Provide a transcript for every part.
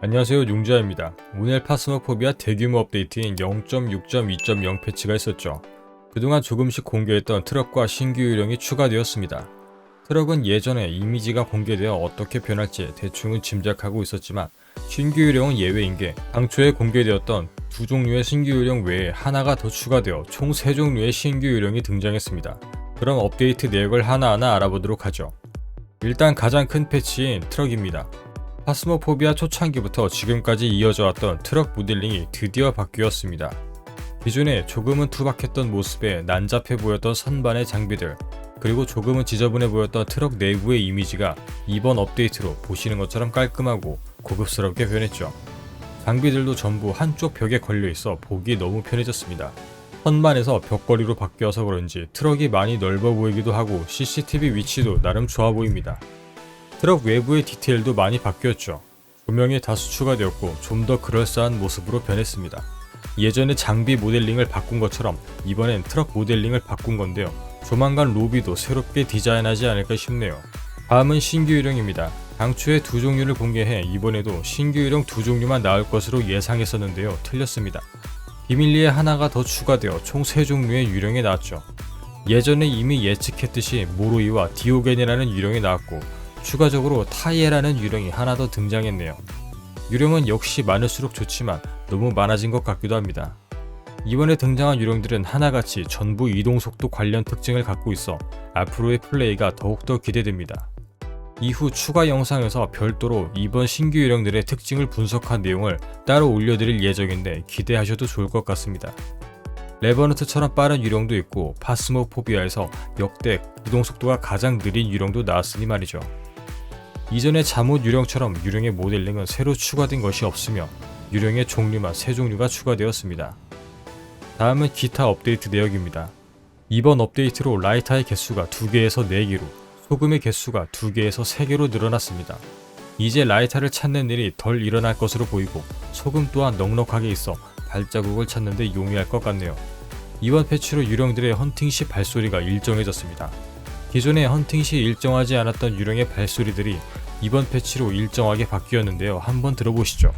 안녕하세요 용자입니다. 오늘 파스모포비아 대규모 업데이트인 0.6.2.0 패치가 있었죠. 그동안 조금씩 공개했던 트럭과 신규 유령이 추가되었습니다. 트럭은 예전에 이미지가 공개되어 어떻게 변할지 대충은 짐작하고 있었지만 신규 유령은 예외인 게 당초에 공개되었던 두 종류의 신규 유령 외에 하나가 더 추가되어 총 세 종류의 신규 유령이 등장했습니다. 그럼 업데이트 내역을 하나하나 알아보도록 하죠. 일단 가장 큰 패치인 트럭입니다. 파스모포비아 초창기부터 지금까지 이어져 왔던 트럭 모델링이 드디어 바뀌었습니다. 기존에 조금은 투박했던 모습에 난잡해 보였던 선반의 장비들, 그리고 조금은 지저분해 보였던 트럭 내부의 이미지가 이번 업데이트로 보시는 것처럼 깔끔하고 고급스럽게 변했죠. 장비들도 전부 한쪽 벽에 걸려 있어 보기 너무 편해졌습니다. 선반에서 벽걸이로 바뀌어서 그런지 트럭이 많이 넓어 보이기도 하고 CCTV 위치도 나름 좋아 보입니다. 트럭 외부의 디테일도 많이 바뀌었죠. 조명이 다수 추가되었고 좀 더 그럴싸한 모습으로 변했습니다. 예전에 장비 모델링을 바꾼 것처럼 이번엔 트럭 모델링을 바꾼 건데요. 조만간 로비도 새롭게 디자인하지 않을까 싶네요. 다음은 신규 유령입니다. 당초에 두 종류를 공개해 이번에도 신규 유령 두 종류만 나올 것으로 예상했었는데요. 틀렸습니다. 비밀리에 하나가 더 추가되어 총 세 종류의 유령이 나왔죠. 예전에 이미 예측했듯이 모로이와 디오겐이라는 유령이 나왔고 추가적으로 타이에라는 유령이 하나 더 등장했네요. 유령은 역시 많을수록 좋지만 너무 많아진 것 같기도 합니다. 이번에 등장한 유령들은 하나같이 전부 이동 속도 관련 특징을 갖고 있어 앞으로의 플레이가 더욱더 기대됩니다. 이후 추가 영상에서 별도로 이번 신규 유령들의 특징을 분석한 내용을 따로 올려드릴 예정인데 기대하셔도 좋을 것 같습니다. 레버넌트처럼 빠른 유령도 있고 파스모포비아에서 역대 이동 속도가 가장 느린 유령도 나왔으니 말이죠. 이전의 잠옷 유령처럼 유령의 모델링은 새로 추가된 것이 없으며 유령의 종류만 세 종류가 추가되었습니다. 다음은 기타 업데이트 내역입니다. 이번 업데이트로 라이터의 개수가 2개에서 4개로 소금의 개수가 2개에서 3개로 늘어났습니다. 이제 라이터를 찾는 일이 덜 일어날 것으로 보이고 소금 또한 넉넉하게 있어 발자국을 찾는데 용이할 것 같네요. 이번 패치로 유령들의 헌팅 시 발소리가 일정해졌습니다. 기존에 헌팅 시 일정하지 않았던 유령의 발소리들이 이번 패치로 일정하게 바뀌었는데요. 한번 들어보시죠.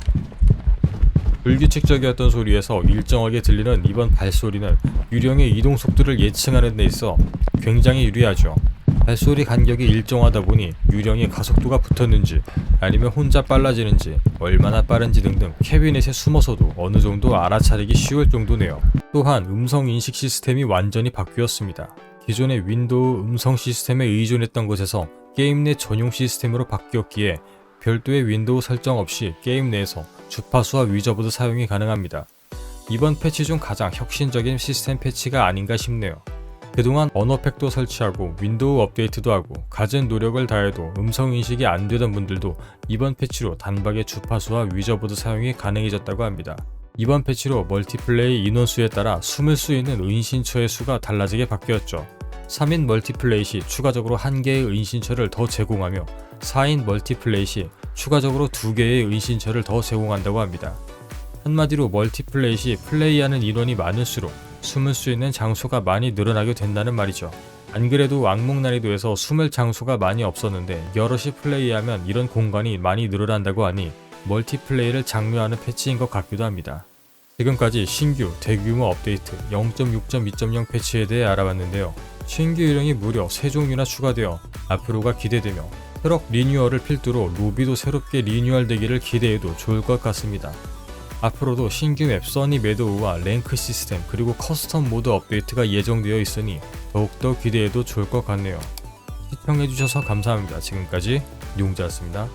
불규칙적이었던 소리에서 일정하게 들리는 이번 발소리는 유령의 이동 속도를 예측하는 데 있어 굉장히 유리하죠. 발소리 간격이 일정하다 보니 유령의 가속도가 붙었는지 아니면 혼자 빨라지는지 얼마나 빠른지 등등 캐비넷에 숨어서도 어느 정도 알아차리기 쉬울 정도네요. 또한 음성 인식 시스템이 완전히 바뀌었습니다. 기존의 윈도우 음성 시스템에 의존했던 곳에서 게임 내 전용 시스템으로 바뀌었기에 별도의 윈도우 설정 없이 게임 내에서 주파수와 위저보드 사용이 가능합니다. 이번 패치 중 가장 혁신적인 시스템 패치가 아닌가 싶네요. 그동안 언어팩도 설치하고 윈도우 업데이트도 하고 갖은 노력을 다해도 음성 인식이 안 되던 분들도 이번 패치로 단박에 주파수와 위저보드 사용이 가능해졌다고 합니다. 이번 패치로 멀티플레이 인원수에 따라 숨을 수 있는 은신처의 수가 달라지게 바뀌었죠. 3인 멀티플레이 시 추가적으로 1개의 은신처를 더 제공하며 4인 멀티플레이 시 추가적으로 2개의 은신처를 더 제공한다고 합니다. 한마디로 멀티플레이 시 플레이하는 인원이 많을수록 숨을 수 있는 장소가 많이 늘어나게 된다는 말이죠. 안 그래도 왕목 난이도에서 숨을 장소가 많이 없었는데 여럿이 플레이하면 이런 공간이 많이 늘어난다고 하니 멀티플레이를 장려하는 패치인 것 같기도 합니다. 지금까지 신규 대규모 업데이트 0.6.2.0 패치에 대해 알아봤는데요. 신규 유령이 무려 3종류나 추가되어 앞으로가 기대되며 트럭 리뉴얼을 필두로 로비도 새롭게 리뉴얼되기를 기대해도 좋을 것 같습니다. 앞으로도 신규 맵 써니 매도우와 랭크 시스템 그리고 커스텀 모드 업데이트가 예정되어 있으니 더욱더 기대해도 좋을 것 같네요. 시청해주셔서 감사합니다. 지금까지 용자였습니다.